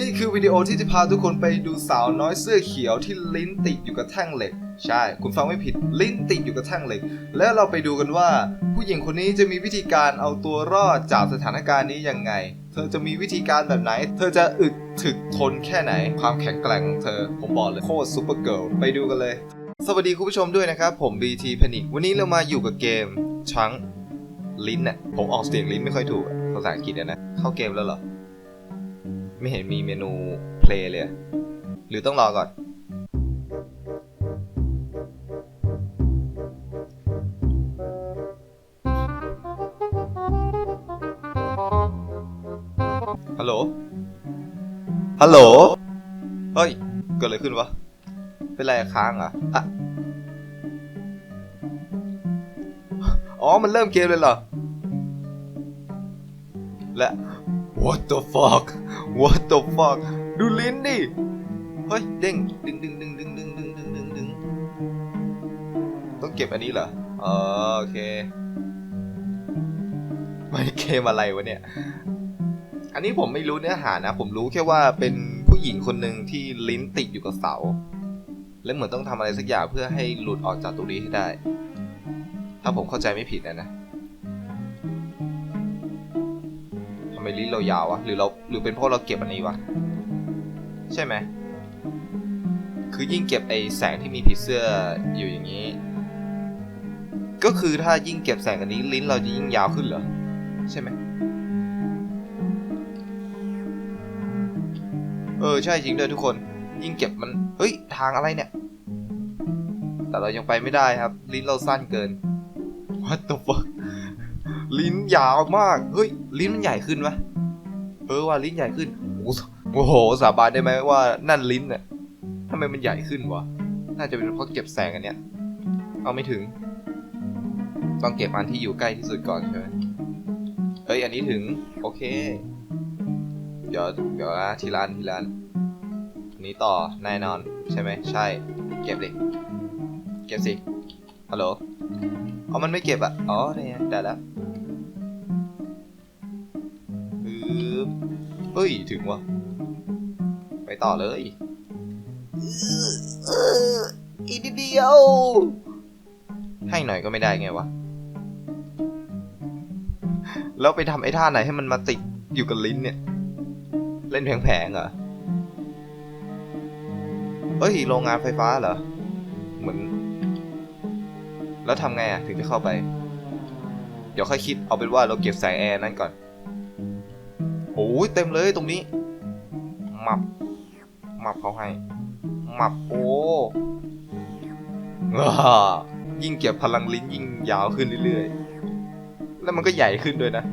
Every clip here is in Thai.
นี่คือวิดีโอที่จะพาทุกคนไปดูสาวน้อยเสื้อเขียวที่ลิ้นติดอยู่กับแท่งเหล็ก ใช่ คุณฟังไม่ผิด ลิ้นติดอยู่กับแท่งเหล็ก แล้วเราไปดูกันว่า ผู้หญิงคนนี้จะมีวิธีการเอาตัวรอดจากสถานการณ์นี้ยังไง เธอจะมีวิธีการแบบไหน เธอจะอึดถึกทนแค่ไหน ความแข็งแกร่งของเธอ ผมบอกเลยโคตรซูเปอร์เกิร์ลไปดูกันเลย สวัสดีคุณผู้ชมด้วยนะครับผม BT Panic วันนี้เรามาอยู่กับเกมชังลิ้นน่ะผมออกเสียงลิ้นไม่ค่อยถูกภาษาอังกฤษนะเข้าเกมแล้วเหรอ ไม่เห็นมีเมนูเพลย์เลยอะหรือต้องรอก่อน ฮัลโหล ฮัลโหล เฮ้ย เกิดอะไรขึ้นวะ เป็นไรอะค้างเหรออะอ๋อ มันเริ่มเกมเลยเหรอ และ What the fuck What the fuck ดูลิ้นดิ เฮ้ยเด้งดึงดึงดึงดึงดึงดึงดึงดึงดึงต้องเก็บอันนี้เหรอโอเคไม่เกมอะไรวะเนี่ย อันนี้ผมไม่รู้เนื้อหานะ ผมรู้แค่ว่าเป็นผู้หญิงคนหนึ่งที่ลิ้นติดอยู่กับเสา และเหมือนต้องทำอะไรสักอย่างเพื่อให้หลุดออกจากตรงนี้ให้ได้ ถ้าผมเข้าใจไม่ผิดนะนะ ไมลิ้นเรายาววะหรือเราหรือเป็นเพราะเราเก็บอันนี้วะใช่ไหมคือยิ่งเก็บไอแสงที่มีผีเสื้ออยู่อย่างนี้ ก็คือถ้ายิ่งเก็บแสงอันนี้ลิ้นเราจะยิ่งยาวขึ้นเหรอใช่ไหมเออใช่จริงด้วยทุกคน ยิ่งเก็บมันเฮ้ยทางอะไรเนี่ย แต่เรายังไปไม่ได้ครับ ลิ้นเราสั้นเกิน What the fuck ลิ้นยาวมาก เฮ้ย ลิ้นมันใหญ่ขึ้นวะเออว่าลิ้นใหญ่ขึ้น โอ้โห สาบานได้ไหมว่านั่นลิ้นเนี่ยทำไมมันใหญ่ขึ้นวะ น่าจะเป็นเพราะเก็บแสงอันเนี้ย เอาไม่ถึง ต้องเก็บอันที่อยู่ใกล้ที่สุดก่อนใช่ไหมเฮ้ย อันนี้ถึง โอเค เดี๋ยว เดี๋ยวนะทีละอันทีละอันอันนี้ต่อแน่นอนใช่ไหมใช่ เก็บดิ เก็บสิ ฮัลโหล อ๋อ มันไม่เก็บอะ อ๋อได้ไงได้แล้ว เฮ้ย ถึงวะ ไปต่อเลยอีนิดเดียว ให้หน่อยก็ไม่ได้ไงวะ แล้วไปทำไอ้ท่าไหนให้มันมาติดอยู่กับลิ้นเนี่ย เล่นแผงๆเหรอ เฮ้ย โรงงานไฟฟ้าเหรอ เหมือน แล้วทำไงอะ ถึงจะเข้าไป เดี๋ยวค่อยคิด เอาเป็นว่าเราเก็บแสงแอร์นั่นก่อน โอ้ยเต็มเลยตรงนี้มับมับเขาให้มับโอ้ยิ่งเก็บพลังลิ้นยิ่งยาวขึ้นเรื่อยๆ แล้วมันก็ใหญ่ขึ้นด้วยนะ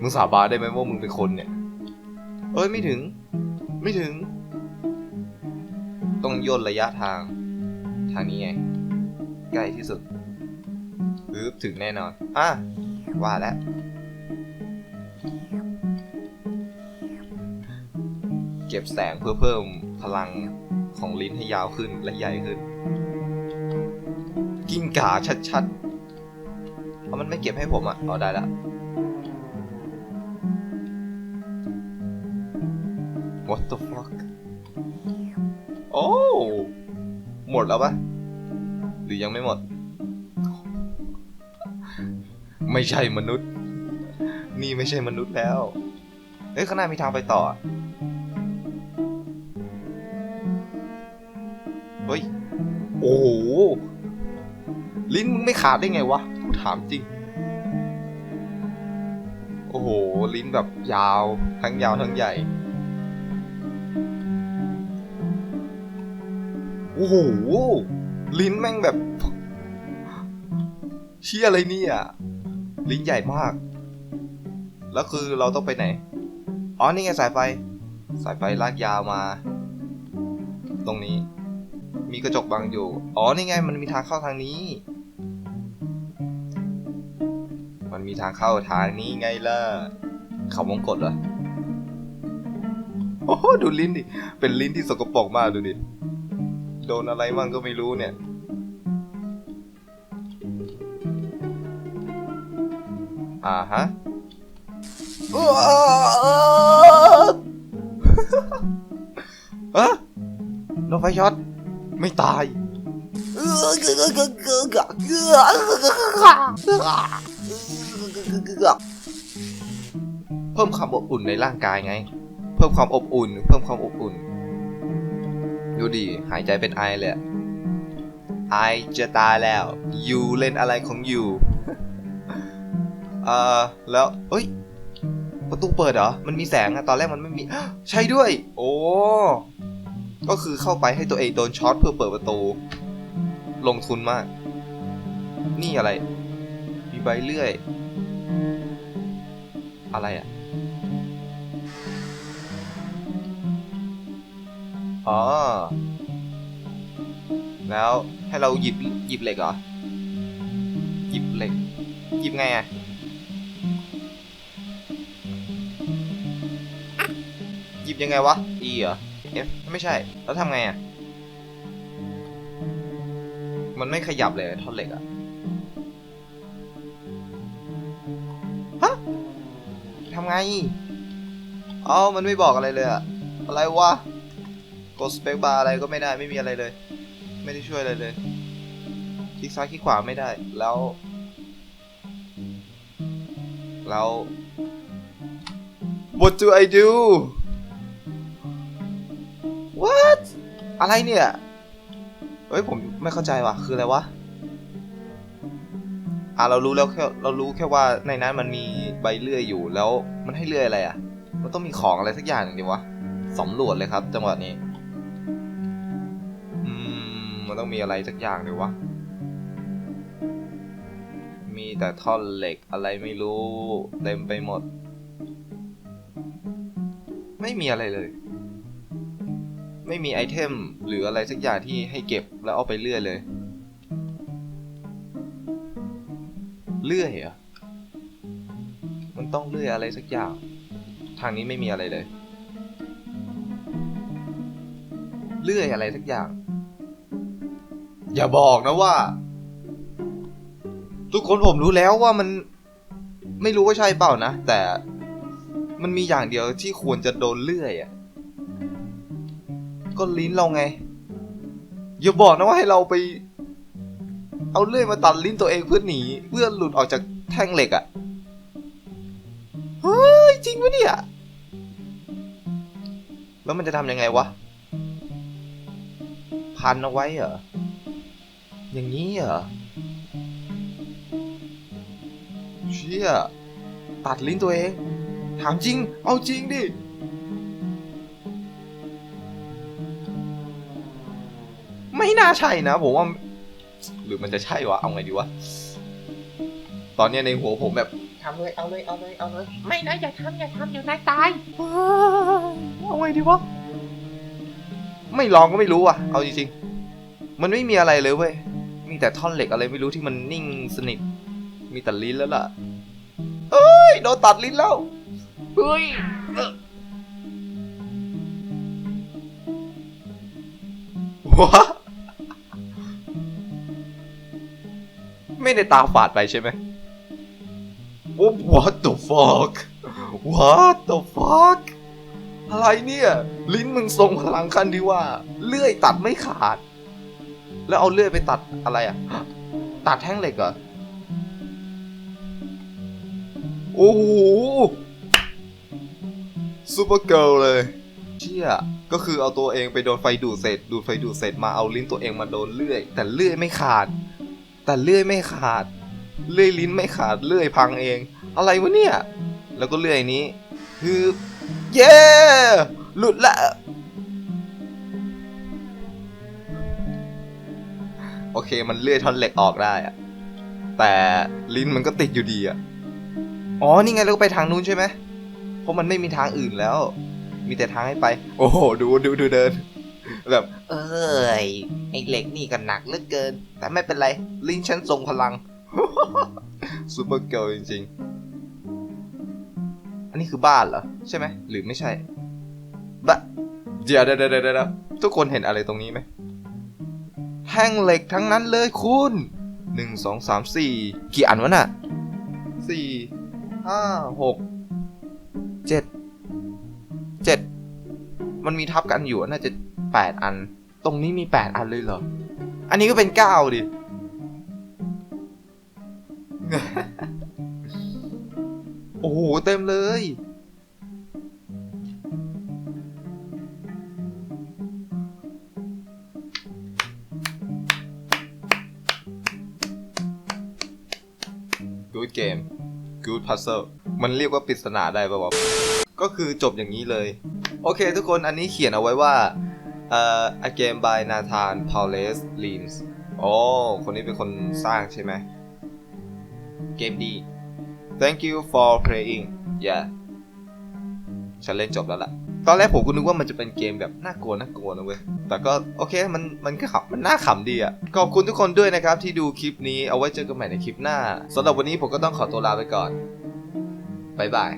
มึงสาบานได้ไหมว่ามึงเป็นคนเนี่ย เอ้ยไม่ถึง ไม่ถึง ต้องย่นระยะทาง ทางนี้ไง ใกล้ที่สุดปึ๊บถึงแน่นอน อะว่าแล้ว เก็บแสงเพื่อเพิ่มพลังของลิ้นให้ยาวขึ้นและใหญ่ขึ้น กิ้งก่าชัดๆเพราะมันไม่เก็บให้ผมอะเอาได้ละ What the fuck โอ้ หมดแล้วปะหรือยังไม่หมด ไม่ใช่มนุษย์ นี่ไม่ใช่มนุษย์แล้วเฮ้ยข้างหน้ามีทางไปต่อ โอ้โห ลิ้นมึงไม่ขาดได้ไงวะกูถามจริง โอ้โห ลิ้นแบบยาว ทั้งยาวทั้งใหญ่ โอ้โห ลิ้นแม่งแบบ เชี่ยอะไรเนี่ย ลิ้นใหญ่มาก แล้วคือเราต้องไปไหน อ๋อ นี่ไงสายไฟ สายไฟลากยาวมา ตรงนี้ มีกระจกบังอยู่ อ๋อ นี่ไง มันมีทางเข้าทางนี้ มันมีทางเข้าทางนี้ไงล่ะ เขาวงกดเหรอ โอ้โห ดูลิ้นดิ เป็นลิ้นที่สกปรกมากดูดิ โดนอะไรมั่งก็ไม่รู้เนี่ย อ่าฮะอะโดนไฟช็อต ไม่ตายเพิ่มความอบอุ่นในร่างกายไง เพิ่มความอบอุ่น เพิ่มความอบอุ่น ดูดิ หายใจเป็นไอเลยไอจะตายแล้ว ยูเล่นอะไรของยูเอ่อ แล้ว เอ้ย ประตูเปิดเหรอ มันมีแสงอะตอนแรกมันไม่มี ใช่ด้วย โอ้ ก็คือเข้าไปให้ตัวเองโดนช็อตเพื่อเปิดประตู ลงทุนมาก นี่อะไร มีใบเลื่อย อะไรอะอ๋อ แล้วให้เราหยิบหยิบเหล็กเหรอ หยิบเหล็ก หยิบไงอะหยิบยังไงวะ E เหรอ F ไม่ใช่ แล้วทำไงอะมันไม่ขยับเลยท่อนเหล็กอะฮะทำไงอ๋อมันไม่บอกอะไรเลยอะ อะไรวะ กดสเปคบาร์อะไรก็ไม่ได้ไม่มีอะไรเลย ไม่ได้ช่วยอะไรเลย คลิกซ้ายคลิกขวาไม่ได้ แล้ว แล้ว What do I do What อะไรเนี่ยเฮ้ยผมไม่เข้าใจว่ะ คืออะไรวะ อะเรารู้แล้วแค่เรารู้แค่ว่าในนั้นมันมีใบเลื่อยอยู่แล้วมันให้เลื่อยอะไรอะ มันต้องมีของอะไรสักอย่างหนึ่งดิวะสำรวจเลยครับ จังหวะนี้ อืม มันต้องมีอะไรสักอย่างดิวะ มีแต่ท่อนเหล็กอะไรไม่รู้ เต็มไปหมด ไม่มีอะไรเลย ไม่มีไอเทมหรืออะไรสักอย่างที่ให้เก็บแล้วเอาไปเลื่อยเลย เลื่อยเหรอ มันต้องเลื่อยอะไรสักอย่าง ทางนี้ไม่มีอะไรเลย เลื่อยอะไรสักอย่าง อย่าบอกนะว่า ทุกคนผมรู้แล้วว่ามันไม่รู้ว่าใช่เปล่านะ แต่มันมีอย่างเดียวที่ควรจะโดนเลื่อยอะ ก็ลิ้นเราไง อย่าบอกนะว่าให้เราไป เอาเลื่อยมาตัดลิ้นตัวเองเพื่อหนี เพื่อหลุดออกจากแท่งเหล็กอะ่ะเฮ้ยจริงปะเนี่ย แล้วมันจะทำยังไงวะ พันเอาไว้เหรอ อย่างนี้เหรอ เชี่ยตัดลิ้นตัวเอง ถามจริง เอาจริงดิาใช่นะผมว่า หรือมันจะใช่วะเอาไงดีวะ ตอนเนี้ยในหัวผมแบบทำเลยเอาเลยเอาเลยเอาเลยไม่นะอย่าทำอย่าทำเดี๋ยวนายตายเอาไงดีวะ ไม่ลองก็ไม่รู้อะ เอาจริงๆ มันไม่มีอะไรเลยเว้ย มีแต่ท่อนเหล็กอะไรไม่รู้ที่มันนิ่งสนิท มีแต่ลิ้นแล้วล่ะ เอ้ยโดนตัดลิ้นแล้วเฮ้ยวะ ไม่ได้ตาฝาดไปใช่ไหม What What the fuck What the fuck อะไรเนี่ย ลิ้นมึงทรงพลังคันที่ว่า เลื่อยตัดไม่ขาด แล้วเอาเลื่อยไปตัดอะไรอะ ตัดแท่งเหล็กเหรอ โอ้โหซูเปอร์เกิร์ลเลยเชี่ยก็คือเอาตัวเองไปโดนไฟดูดเสร็จ ดูดไฟดูดเสร็จมาเอาลิ้นตัวเองมาโดนเลื่อย แต่เลื่อยไม่ขาด แต่เลื่อยไม่ขาด เลื่อยลิ้นไม่ขาด เลื่อยพังเอง อะไรวะเนี่ย แล้วก็เลื่อยนี้ คือเย้ หลุดละโอเคมันเลื่อยท่อนเหล็กออกได้อะแต่ลิ้นมันก็ติดอยู่ดีอะอ๋อ นี่ไงเราก็ไปทางนู้นใช่ไหมเพราะมันไม่มีทางอื่นแล้ว มีแต่ทางให้ไป โอ้โห ดูดูดูเดิน แบบ เอ้ยไอเหล็กนี่ก็หนักเหลือเกิน แต่ไม่เป็นไร ลิ้นฉันทรงพลังซูเปอร์เกิลจริงๆ อันนี้คือบ้านเหรอ ใช่ไหม หรือไม่ใช่บะเดี๋ยวเดี๋ยวเดี๋ยวเดี๋ยวทุกคนเห็นอะไรตรงนี้ไหมแท่งเหล็กทั้งนั้นเลยคุณหนึ่งสองสามสี่กี่อันวะน่ะสี่ห้าหกเจ็ดเจ็ดมันมีทับกันอยู่น่าจะ แปดอัน ตรงนี้มีแปดอันเลยเหรอ อันนี้ก็เป็นเก้าดิ โอ้โห เต็มเลย Good game Good puzzle มันเรียกว่าปริศนาได้ป่าวะก็คือจบอย่างนี้เลย โอเคทุกคนอันนี้เขียนเอาไว้ว่า เอ่อ a game by Nathan Paulus Lins โอ้คนนี้เป็นคนสร้างใช่ไหมเกมดี Thank you for playing yeah ฉันเล่นจบแล้วล่ะ ตอนแรกผมก็นึกว่ามันจะเป็นเกมแบบน่ากลัวน่ากลัวนะเว้ย แต่ก็โอเคมันมันก็ขำมันน่าขำดีอะขอบคุณทุกคนด้วยนะครับที่ดูคลิปนี้เอาไว้เจอกันใหม่ในคลิปหน้าสำหรับวันนี้ผมก็ต้องขอตัวลาไปก่อนบ๊ายบาย